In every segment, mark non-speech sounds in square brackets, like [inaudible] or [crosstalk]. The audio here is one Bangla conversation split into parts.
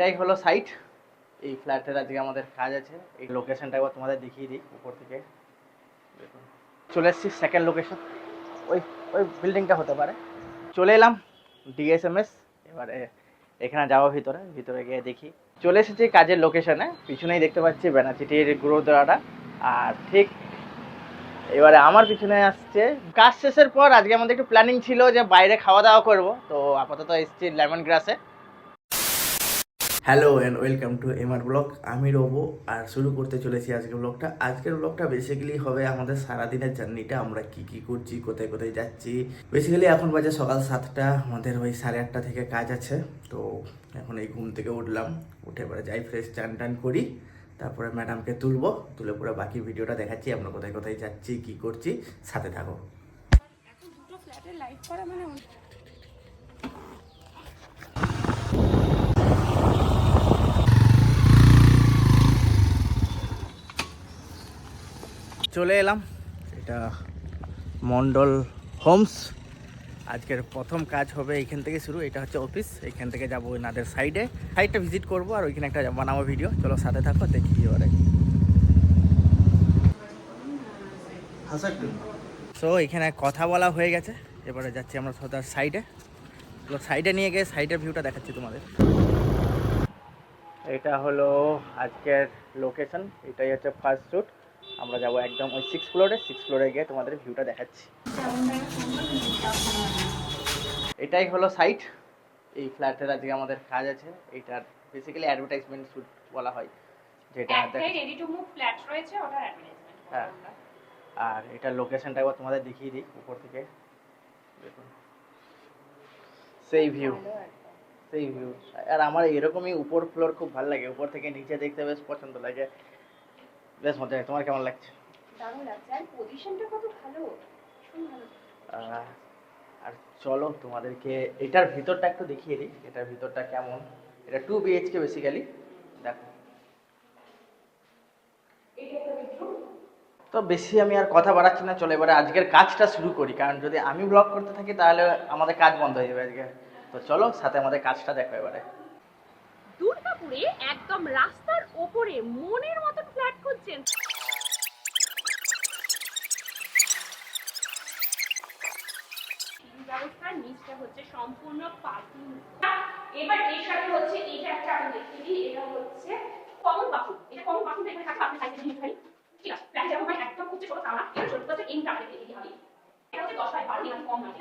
এটাই হলো সাইট এই ফ্ল্যাটের আজকে আমাদের কাজ আছে। এই লোকেশনটা একবার তোমাদের দেখিয়ে দিই উপর থেকে। চলে এসেছি সেকেন্ড লোকেশন ওই ওই বিল্ডিংটা হতে পারে। চলে এলাম ডিএসএমএস এবারে এখানে যাব ভিতরে। ভিতরে গিয়ে দেখি। চলে এসেছি কাজের লোকেশনে পিছনেই দেখতে পাচ্ছি ব্যানাচিটির গুরুদ্বারাটা। আর ঠিক এবারে আমার পিছনে আসছে। কাজ শেষের পর আজকে আমাদের একটু প্ল্যানিং ছিল যে বাইরে খাওয়া দাওয়া করব। তো আপাতত এসেছি লেমন গ্রাসে hello and welcome to MR blog আমি রবো আর শুরু করতে চলেছি আজকের ব্লগটা আজকের ব্লগটা বেসিক্যালি হবে আমাদের সারাদিনের জার্নিটা আমরা কি কি করছি, কোথায় কোথায় যাচ্ছি। বেসিক্যালি এখন বাজে সকাল সাতটা। আমাদের ওই সাড়ে আটটা থেকে কাজ আছে। তো এখন এই ঘুম থেকে উঠলাম। উঠে পরে যাই ফ্রেশ চান টান করি। তারপরে ম্যাডামকে তুলবো। তুলে পরে বাকি ভিডিওটা দেখাচ্ছি। আমরা কোথায় কোথায় যাচ্ছি, কি করছি, সাথে থাকো। এখন দুটো করা মানে চলে এলাম। এটা মন্ডল হোমস। আজকের প্রথম কাজ হবে এইখান থেকে শুরু। এটা হচ্ছে অফিস। এইখান থেকে যাব ওনাদের সাইডে। সাইডটা ভিজিট করব আর ওইখানে একটা বানাবো ভিডিও। চলো সাথে থাকো, দেখি এবারে। সো এখানে কথা বলা হয়ে গেছে। এবারে যাচ্ছি আমরা সোদার সাইডে। তো সাইডে নিয়ে গিয়ে সাইডের ভিউটা দেখাচ্ছি তোমাদের। এটা হলো আজকের লোকেশন এটাই হচ্ছে ফার্স্ট শ্যুট আমরা যাব একদম ওই সিক্স ফ্লোরে সিক্স ফ্লোরে গিয়ে তোমাদের ভিউটা দেখাচ্ছি। এটাই হলো সাইট এই ফ্ল্যাটের আজকে আমাদের কাজ আছে। এইটার বেসিক্যালি অ্যাডভার্টাইজমেন্ট শ্যুট বলা হয়। যেটা রেডি টু মুভ ফ্ল্যাট রয়েছে ওটার অ্যাডভার্টাইজমেন্ট হ্যাঁ। আর এটার লোকেশনটা একবার তোমাদের দেখিয়ে দিই উপর থেকে। দেখুন। সেই ভিউ সেই ভিউ আর আমার এরকমই উপর ফ্লোর খুব ভালো লাগে। উপর থেকে নিচে দেখতে বেশ পছন্দ লাগে। বেশ মজা তোমার কেমন লাগছে? দারুণ লাগছে। আর পজিশনটা কত ভালো। আর চলো তোমাদেরকে এটার ভিতরটা একটু দেখিয়ে দিই। এটার ভিতরটা কেমন? এটা টু বিএইচকে বেসিক্যালি দেখো। তো বেশি আমি আর কথা বাড়াচ্ছি না। চলো এবারে আজকের কাজটা শুরু করি। কারণ যদি আমি ব্লগ করতে থাকি তাহলে আমাদের কাজ বন্ধ হয়ে যাবে আজকে। তো চলো সাথে আমাদের কাজটা দেখো এবারে। দুর্গাপুরে একদম রাস্তার ওপরে মনের মতন ফ্ল্যাট খুঁজছেন। সম্পূর্ণ পার্কিং এবার এর সাথে হচ্ছে এটা একটা আমি দেখিয়ে এটা হচ্ছে কমন বাথরুম এটা কমন বাথরুম এখানে থাকে আপনি সাইডে নিয়ে ঠিক আছে ফ্ল্যাট যেমন একদম হচ্ছে ছোট তারা এটা ছোট হচ্ছে ইন টাকা দিতে হবে। এটা হচ্ছে 10 বাই 12 মানে কম নয়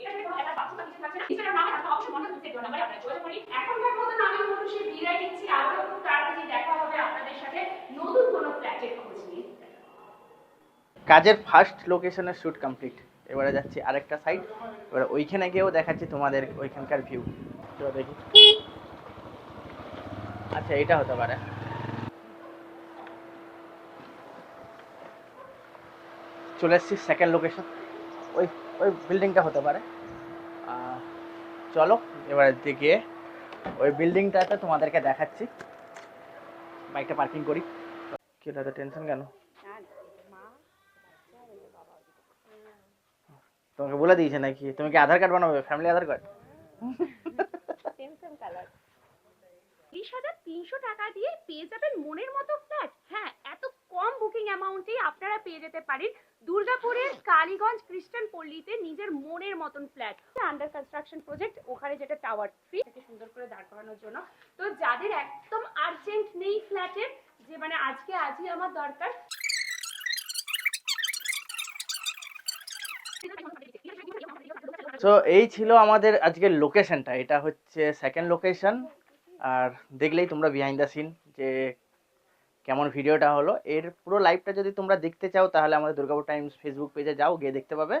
এটা কোনো একটা বাথরুম থাকছে না। নিচে নামে থাকলে অবশ্যই মনে হচ্ছে দুই নম্বরে আপনারা যোগাযোগ করি এখনকার মতন আমি মনুষ্যের বিদায় নিচ্ছি আবারও খুব তাড়াতাড়ি দেখা হবে আপনাদের সাথে নতুন কোনো ফ্ল্যাটের খোঁজ নিয়ে কাজের ফার্স্ট লোকেশনের শ্যুট কমপ্লিট এবারে যাচ্ছি আরেকটা সাইড এবারে ওইখানে গিয়েও দেখাচ্ছি তোমাদের ওইখানকার ভিউ দেখি। আচ্ছা এটা হতে পারে। চলে এসেছি সেকেন্ড লোকেশন ওই ওই বিল্ডিংটা হতে পারে। চলো, এবারে গিয়ে ওই বিল্ডিংটাতে তোমাদেরকে দেখাচ্ছি। বাইকটা পার্কিং করি। কি, দাদা টেনশন কেন? তোমাকে বলে দিয়েছে নাকি? তুমি কি আধার কার্ড বানাবে? ফ্যামিলি আধার কার্ড তিরিশ হাজার তিনশো টাকা দিয়ে পেয়ে যাবেন মনের মতো ফ্ল্যাট হ্যাঁ এত কম বুকিং অ্যামাউন্টে আপনারা পেয়ে যেতে পারেন দুর্গাপুরের কালীগঞ্জ খ্রিস্টান পল্লীতে নিজের মনের মতন ফ্ল্যাট আন্ডার কনস্ট্রাকশন প্রজেক্ট ওখানে যেটা টাওয়ার থ্রি সুন্দর করে দাঁড় করানোর জন্য। তো যাদের একদম আর্জেন্ট নেই ফ্ল্যাটের যে মানে আজকে আজই আমার দরকার। সো এই ছিল আমাদের আজকের লোকেশনটা এটা হচ্ছে সেকেন্ড লোকেশন আর দেখলেই তোমরা বিহাইন্ড দ্য সিন যে কেমন ভিডিওটা হলো। এর পুরো লাইভটা যদি তোমরা দেখতে চাও, তাহলে আমাদের দুর্গাপুর টাইমস ফেসবুক পেজে যাও, গিয়ে দেখতে পাবে।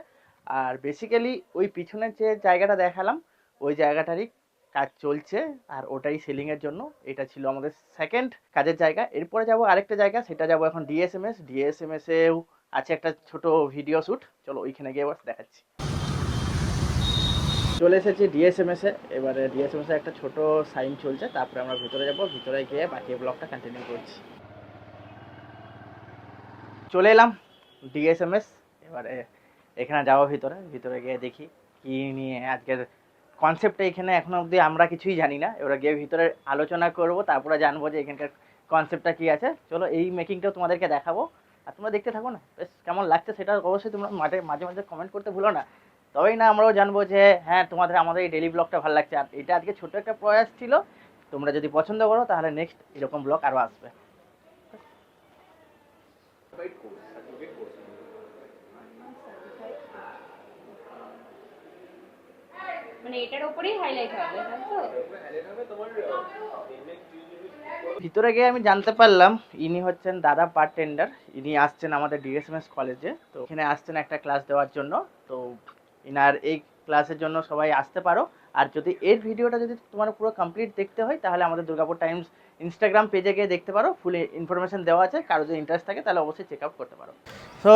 আর বেসিক্যালি ওই পিছনের যে জায়গাটা দেখালাম, ওই জায়গাটারই কাজ চলছে। আর ওটাই সেলিংয়ের জন্য। এটা ছিল আমাদের সেকেন্ড কাজের জায়গা। এরপরে যাব আরেকটা জায়গা। সেটা যাব এখন ডিএসএমএস ডিএসএমএস এও আছে একটা ছোট ভিডিও শ্যুট চলো ওইখানে গিয়ে দেখাচ্ছি। চলে এসেছি ডিএসএমএস এ। এবারে ডিএসএমএস এ একটা ছোট সাইন চলছে, তারপরে আমরা ভিতরে যাব, ভিতরে গিয়ে বাকি ব্লগটা কন্টিনিউ করছি। চলে এলাম ডিএসএমএস এবারে এখানে যাব ভিতরে ভিতরে গিয়ে দেখি কি নিয়ে আজকের কনসেপ্টটা এখানে এখনও অবধি আমরা কিছুই জানি না। এবার গিয়ে ভিতরে আলোচনা করব, তারপরে জানব যে এখানকার কনসেপ্টটা কি আছে। চলো এই মেকিংটাও তোমাদেরকে দেখাবো। আর তোমরা দেখতে থাকো না, বেশ কেমন লাগছে সেটা অবশ্যই তোমরা মাঝে মাঝে মাঝে কমেন্ট করতে ভুলো না। তবেই না আমরাও জানব যে হ্যাঁ তোমাদের আমাদের এই ডেলি ব্লগটা ভালো লাগছে। আর এটা আজকে ছোট একটা প্রয়াস ছিল। তোমরা যদি পছন্দ করো তাহলে নেক্সট এরকম ব্লগ আরও আসবে। মানে ভিতরে গিয়ে আমি জানতে পারলাম ইনি হচ্ছেন দাদা পার্ট টেন্ডার ইনি আসছেন আমাদের ডিএসএমএস কলেজে তো এখানে আসছেন একটা ক্লাস দেওয়ার জন্য। তো ইনার এই ক্লাসের জন্য সবাই আসতে পারো। আর যদি এর ভিডিওটা যদি তোমার পুরো কমপ্লিট দেখতে হয় তাহলে আমাদের দুর্গাপুর টাইমস ইনস্টাগ্রাম পেজে গিয়ে দেখতে পারো। ফুল ইনফরমেশান দেওয়া আছে। কারও যদি ইন্টারেস্ট থাকে তাহলে অবশ্যই চেক আউট করতে পারো। তো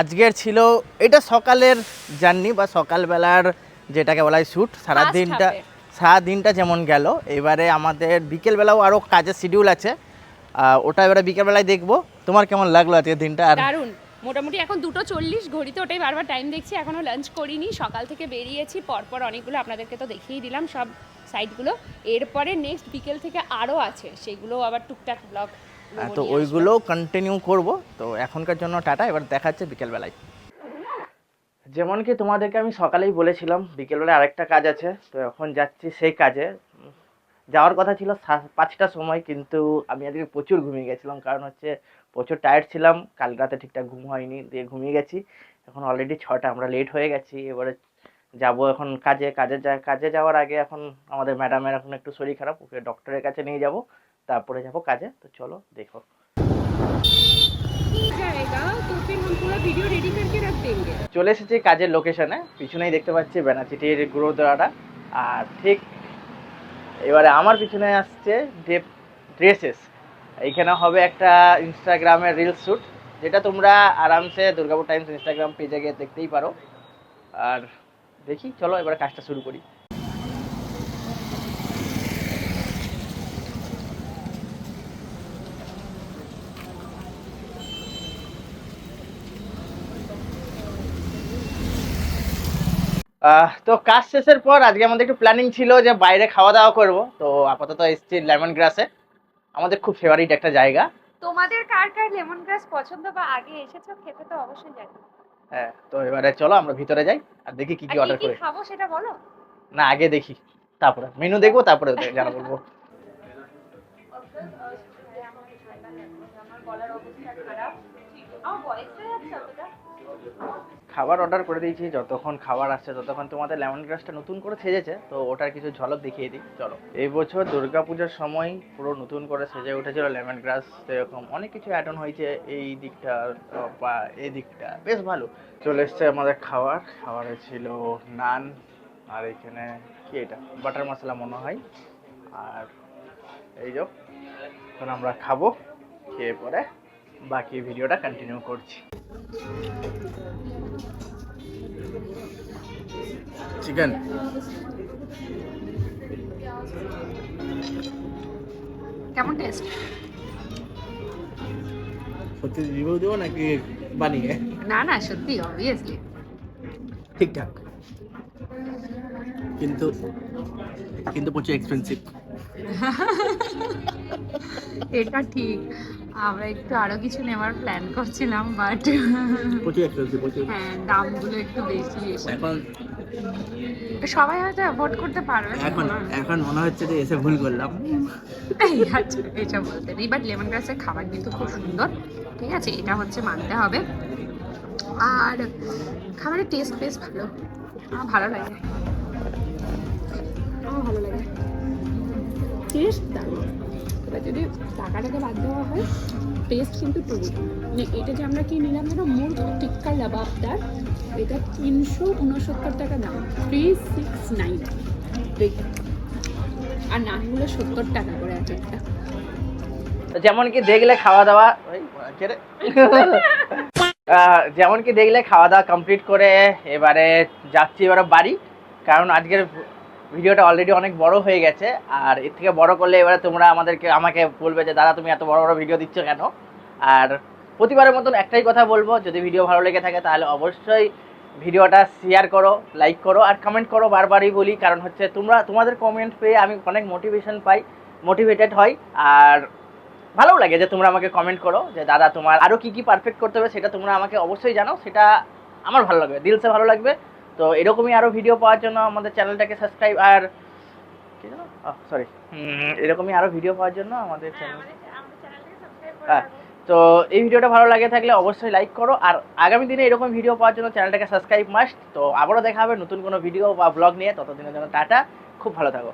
আজকের ছিল এটা সকালের জার্নি বা সকালবেলার যেটাকে বলা হয় শ্যুট সারা First দিনটা সারা দিনটা যেমন গেল এবারে আমাদের বিকেলবেলাও আরও কাজের শিডিউল আছে। ওটা এবারে বিকেলবেলায় দেখব। তোমার কেমন লাগল আজকের দিনটা? আর মোটামুটি এখন দুটো চল্লিশ ঘড়িতে ওটাই বারবার টাইম দেখছি এখনও লাঞ্চ করিনি সকাল থেকে বেরিয়েছি পরপর অনেকগুলো আপনাদেরকে তো দেখিয়ে দিলাম সব সাইটগুলো এরপরে নেক্সট বিকেল থেকে আরও আছে সেগুলো আবার টুকটাক ব্লগ হ্যাঁ, তো ওইগুলো কন্টিনিউ করব। তো এখনকার জন্য টাটা এবার দেখা হচ্ছে বিকেলবেলায়। যেমন কি তোমাদেরকে আমি সকালেই বলেছিলাম বিকেলবেলায় আরেকটা কাজ আছে তো এখন যাচ্ছি সেই কাজে। যাওয়ার কথা ছিল সা- পাঁচটার সময় কিন্তু আমি আজকে প্রচুর ঘুমিয়ে গেছিলাম কারণ হচ্ছে প্রচুর টায়ার্ড ছিলাম, কাল রাতে ঠিকঠাক ঘুম হয়নি, দিয়ে ঘুমিয়ে গেছি। এখন অলরেডি ছটা, আমরা লেট হয়ে গেছি, এবারে যাব এখন কাজে কাজে কাজে যাওয়ার আগে এখন আমাদের ম্যাডামের এখন একটু শরীর খারাপ, ওকে ডক্টরের কাছে নিয়ে যাব, তারপরে যাব কাজে, তো চলো দেখো। চলে এসেছি কাজের লোকেশনে পিছনেই দেখতে পাচ্ছি ব্যানাচিটির গুরুদ্বারাটা, আর ঠিক এবারে আমার পিছনে আসছে ড্রেসেস এইখানে হবে একটা ইনস্টাগ্রামের রিল শ্যুট যেটা তোমরা আরামসে দুর্গাপুর টাইমস ইনস্টাগ্রাম পেজে গিয়ে দেখতেই পারো। আর দেখি, চলো এবার কাজটা শুরু করি। তো কাজ শেষের পর আজকে আমাদের একটু প্ল্যানিং ছিল যে বাইরে খাওয়া দাওয়া করব, তো আপাতত এসেছি লেমন গ্রাসে আমাদের খুব ফেভারিট একটা জায়গা। তোমাদের কার কার লেমন গ্রাস পছন্দ বা আগে এসেছ খেতে তো অবশ্যই জানি। হ্যাঁ তো এবারে চলো আমরা ভিতরে যাই আর দেখি কি কি অর্ডার করি কি খাব সেটা বলো? না আগে দেখি তারপরে। মেনু দেখব তারপরে জানা বলব। [laughs] আমার গলার অবস্থা খারাপ আমার অতটা খাবার অর্ডার করে দিয়েছি, যতক্ষণ খাবার আসছে, ততক্ষণ তোমাদের লেমন গ্রাসটা নতুন করে সেজেছে, তো ওটার কিছু ঝলক দেখিয়ে দিই, চলো। এই বছর দুর্গাপূজার সময় পুরো নতুন করে সেজে উঠেছিল লেমন গ্রাস এরকম অনেক কিছু অ্যাড অন হয়েছে এই দিকটা, বা এই দিকটা, বেশ ভালো। চলে এসছে আমাদের খাবার, খাবারে ছিল নান, আর এখানে কি এটা? বাটার মশলা মনে হয়, আর এই যে, এখন আমরা খাব, খেয়ে পরে বাকি ভিডিওটা কন্টিনিউ করছি। চিকেন কেমন টেস্ট সত্যি রিভিউ দেবো নাকি বানিয়ে? না না সত্যি অবভিয়াসলি ঠিকঠাক। কিন্তু কিন্তু প্রচুর এক্সপেন্সিভ [laughs] এটা ঠিক। আমরা একটু আরও কিছু নেওয়ার প্ল্যান করছিলাম বাট প্রচুর এক্সপেন্সিভ হ্যাঁ দামগুলো একটু বেশি এসে এখন সবাই হয়তো অ্যাফোর্ড করতে পারবে না। এখন এখন মনে হচ্ছে যে এসে ভুল করলাম। এই আচ্ছা এইসব বলতে নেই। বাট লেমন গ্রাসের খাবার কিন্তু খুব সুন্দর। ঠিক আছে এটা হচ্ছে মানতে হবে। আর খাবারের টেস্ট বেশ ভালো। আমার ভালো লাগে। আমার ভালো লাগে। টেস্ট দারুণ। এবার যদি টাকাটাকে বাদ দেওয়া হয় টেস্ট কিন্তু টু মানে এটা যে আমরা কি নিলাম যেন মুরগ টিক্কা লাবাবদার এটা তিনশো উনসত্তর টাকা দাম থ্রি সিক্স নাইন আর নানগুলো সত্তর টাকা করে এক একটা। যেমন কি দেখলে খাওয়া দাওয়া [laughs] যেমন কি দেখলে খাওয়া দাওয়া কমপ্লিট করে এবারে যাচ্ছি এবারে বাড়ি কারণ আজকের ভিডিওটা অলরেডি অনেক বড় হয়ে গেছে, আর এর থেকে বড় করলে এবারে তোমরা আমাদেরকে, আমাকে বলবে যে, দাদা, তুমি এত বড় বড় ভিডিও দিচ্ছ কেন? আর প্রতিবারের মতন একটাই কথা বলব, যদি ভিডিও ভালো লেগে থাকে, তাহলে অবশ্যই ভিডিওটা শেয়ার করো লাইক করো, আর কমেন্ট করো বারবারই বলি, কারণ হচ্ছে তোমরা, তোমাদের কমেন্ট পেয়ে আমি অনেক মোটিভেশন পাই মোটিভেটেড হই, আর ভালো লাগে যে তোমরা আমাকে কমেন্ট করো, যে, দাদা, তোমার আরও কী কী পারফেক্ট করতে হবে, সেটা তোমরা আমাকে অবশ্যই জানো সেটা আমার ভালো লাগবে দিলসে ভালো লাগবে তো এরকমই আরও ভিডিও পাওয়ার জন্য আমাদের চ্যানেলটাকে সাবস্ক্রাইব আর কি জানো সরি এরকমই আরও ভিডিও পাওয়ার জন্য আমাদের চ্যানেল হ্যাঁ তো এই ভিডিওটা ভালো লাগে থাকলে অবশ্যই লাইক করো। আর আগামী দিনে এরকম ভিডিও পাওয়ার জন্য চ্যানেলটাকে সাবস্ক্রাইব মাস্ট তো আবারও দেখা হবে নতুন কোনো ভিডিও বা ব্লগ নিয়ে। ততদিনের জন্য টাটা। খুব ভালো থাকো।